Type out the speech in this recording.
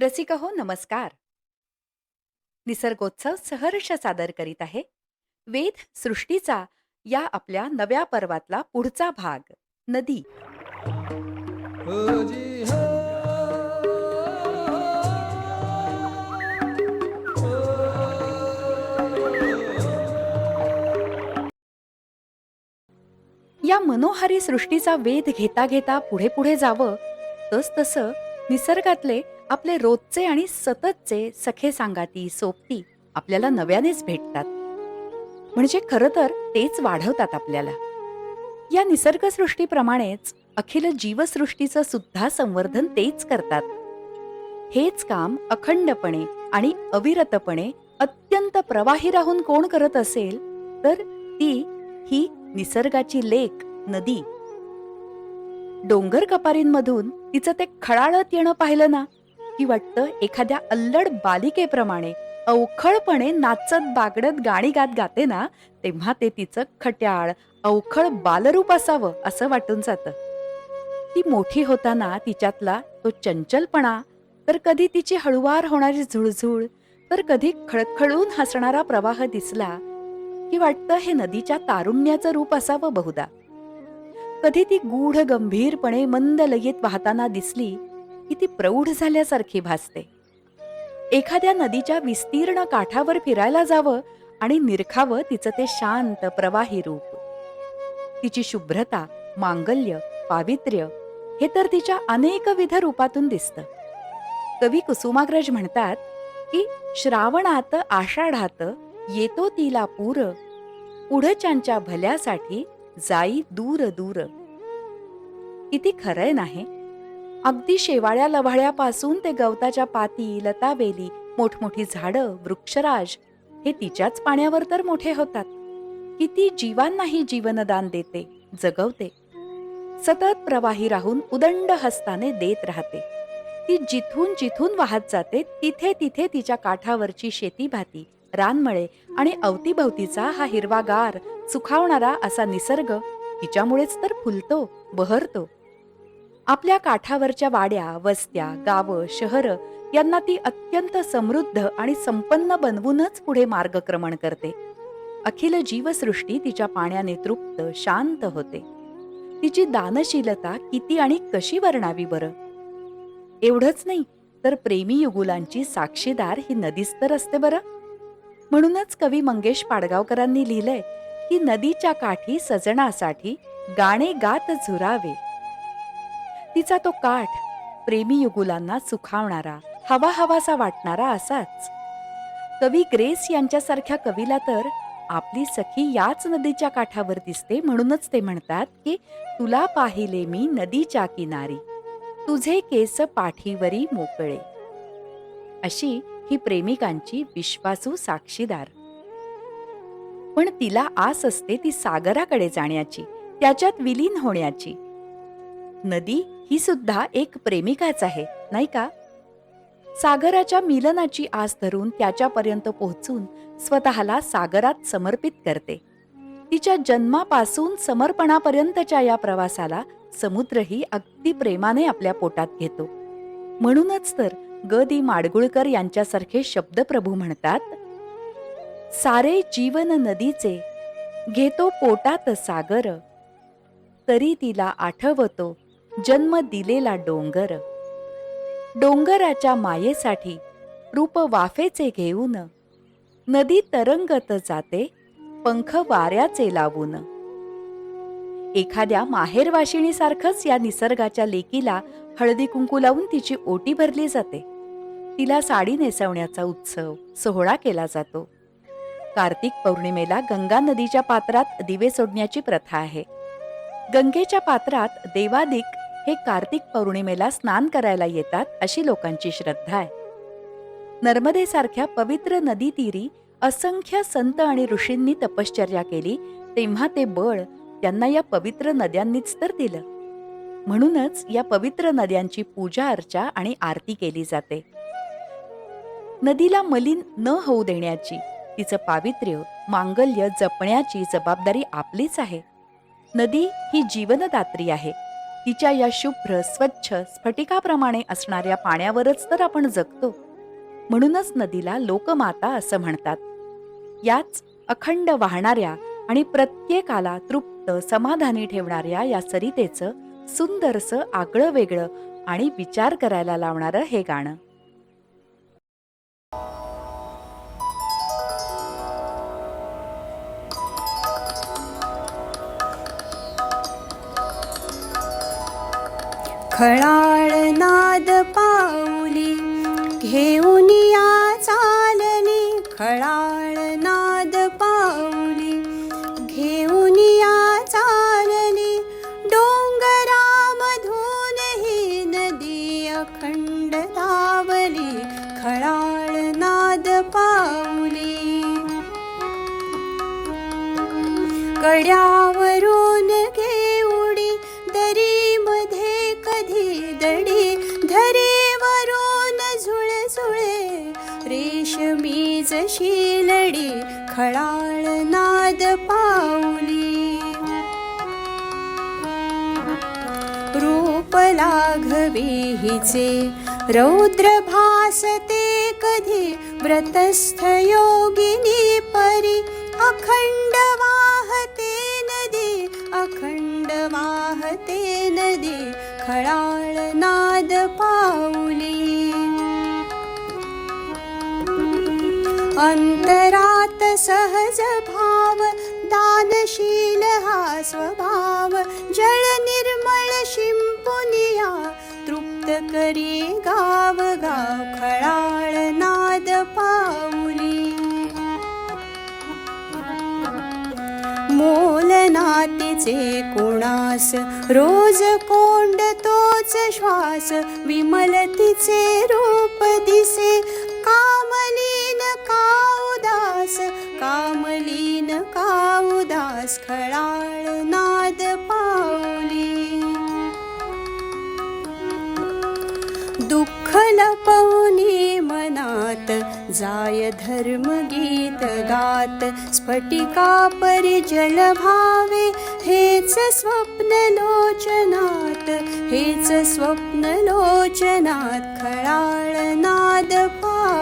रसिक हो नमस्कार. निसर्गोत्सव सहर्ष सादर करीत आहे. वेद सृष्टीचा या आपल्या नव्या पर्वातला पुढचा भाग नदी. या मनोहारी सृष्टीचा वेध घेता घेता पुढे पुढे जावं तस तसं निसर्गातले आपले रोजचे आणि सततचे सखे सांगाती सोबती आपल्याला नव्यानेच भेटतात. म्हणजे खरं तर तेच वाढवतात आपल्याला. या निसर्गसृष्टीप्रमाणेच अखिल जीवसृष्टीचं सुद्धा संवर्धन तेच करतात. हेच काम अखंडपणे आणि अविरतपणे अत्यंत प्रवाही राहून कोण करत असेल तर ती ही निसर्गाची लेक नदी. डोंगर कपारींमधून तिचं ते खळाळत येणं पाहिलं ना? की वाटतं एखाद्या अल्लड बालिकेप्रमाणे अवखळपणे नाचत बागडत गाणी गात गाते ना तेव्हा ते तिचं खट्याळ अवखळ बालरूप असावं असं वाटून जातं. ती मोठी होताना तिच्यातला तो चंचलपणा तर कधी तिची हळुवार होणारी झुळझुळ तर कधी खळखळून हसणारा प्रवाह दिसला की वाटतं हे नदीच्या तारुण्याचं रूप असावं बहुधा. कधी ती गूढ गंभीरपणे मंद लयीत वाहताना दिसली की ती प्रौढ झाल्यासारखी भासते. एखाद्या नदीच्या विस्तीर्ण काठावर फिरायला जावं आणि निरखावं तिचं ते शांत प्रवाही रूप. तिची शुभ्रता मांगल्य पावित्र्य हे तर तिच्या अनेकविध रूपातून दिसतं. कवी कुसुमाग्रज म्हणतात की श्रावणात आषाढात येतो तिला पूर पुढच्यांच्या भल्यासाठी जाई दूर दूर. किती खरंय नाही अगदी शेवाळ्या लव्हाळ्यापासून ते गवताच्या पाती लतावेली मोठमोठी झाडं वृक्षराज हे तिच्याच पाण्यावर तर मोठे होतात. किती जीवांनाही जीवनदान देते जगवते. सतत प्रवाही राहून उदंड हस्ताने देत राहते. ती जिथून जिथून वाहत जाते तिथे तिथे तिच्या काठावरची शेती भाती रानमळे आणि अवतीभवतीचा हा हिरवागार सुखावणारा असा निसर्ग तिच्यामुळेच तर फुलतो बहरतो. आपल्या काठावरच्या वाड्या वस्त्या गावं शहरं यांना ती अत्यंत समृद्ध आणि संपन्न बनवूनच पुढे मार्गक्रमण करते. अखिल जीवसृष्टी तिच्या पाण्याने तृप्त शांत होते. तिची दानशीलता किती आणि कशी वर्णावी बरं? एवढंच नाही तर प्रेमी युगुलांची साक्षीदार ही नदीच तर असते बरं? म्हणूनच कवी मंगेश पाडगावकरांनी लिहिलंय की नदीच्या काठी सजणासाठी गाणे गात झुरावे. तिचा तो काठ प्रेमी युगुलांना सुखावणारा हवा हवासा वाटणारा असाच. कवी ग्रेस यांच्यासारख्या कवीला तर आपली सखी याच नदीच्या काठावर दिसते म्हणूनच ते म्हणतात की तुला पाहिले मी नदीच्या किनारी तुझे केस पाठीवरी मोकळे. अशी ही प्रेमिकांची विश्वासू साक्षीदार. पण तिला आस असते ती सागराकडे जाण्याची त्याच्यात विलीन होण्याची. नदी ही सुद्धा एक प्रेमिकाच आहे नाही का? सागराच्या मिलनाची आस धरून त्याच्यापर्यंत पोहोचून स्वतःला सागरात समर्पित करते. तिच्या जन्मापासून समर्पणापर्यंतच्या या प्रवासाला समुद्रही अगदी प्रेमाने आपल्या पोटात घेतो. म्हणूनच तर ग दी माडगुळकर यांच्यासारखे शब्दप्रभू म्हणतात सारे जीवन नदीचे घेतो पोटात सागर तरी तिला आठवतो जन्म दिलेला डोंगर. डोंगराच्या मायेसाठी रूप वाफेचे घेऊन नदी तरंगत जाते पंख वाऱ्याचे लावून. एखाद्या माहेरवाशिणीसारखंच या निसर्गाच्या लेकीला हळदी कुंकू लावून तिची ओटी भरली जाते. तिला साडी नेसवण्याचा उत्सव सोहळा केला जातो. कार्तिक पौर्णिमेला गंगा नदीच्या पात्रात दिवे सोडण्याची प्रथा आहे. गंगेच्या पात्रात देवादिक हे कार्तिक पौर्णिमेला स्नान करायला येतात अशी लोकांची श्रद्धा आहे. नर्मदेसारख्या पवित्र नदी तीरी असंख्य संत आणि ऋषींनी तपश्चर्या केली तेव्हा ते बळ त्यांना या पवित्र नद्यांनीच तर दिलं. म्हणूनच या पवित्र नद्यांची पूजा अर्चा आणि आरती केली जाते. नदीला मलिन न होऊ देण्याची तिचं पावित्र्य मांगल्य जपण्याची जबाबदारी आपलीच आहे. नदी ही जीवनदात्री आहे. तिच्या या शुभ्र स्वच्छ स्फटिकाप्रमाणे असणाऱ्या पाण्यावरच तर आपण जगतो. म्हणूनच नदीला लोकमाता असं म्हणतात. याच अखंड वाहणाऱ्या आणि प्रत्येकाला तृप्त समाधानी ठेवणाऱ्या या सरितेचं सुंदरसं आगळं वेगळं आणि विचार करायला लावणारं हे गाणं. खळाळ नाद पाऊली घेऊन या चालली खळाळ नाद पाऊली घेऊन या चालली डोंगरामधून ही नदी अखंड धावली खळाळ नाद पाऊली. कड्या दडी धरेवरून झुळझुळे रेशमी जशी लडी खळाळ नाद पाऊली रूप लाघवी हिचे रौद्र भासते कधी व्रतस्थ योगिनी परी अखंड वाहते नदी अखंड वाहते नदी खळाळ नाद पाऊली अंतरात सहज भाव दानशील हा स्वभाव. जळ निर्मळ शिंपुनिया तृप्त करी गाव गाव. नातीचे कोणास? रोज कोंड तोच श्वास विमलतीचे रूप दिसे. कामलीन का उदास कामलीन का उदास खळाळ नाद पावली. दुःख लपव गात जाय धर्म गीत गात स्फटिका परिजल भावे हेच स्वप्न लोचनात हेच स्वप्न लोचनात खळाळ नाद पा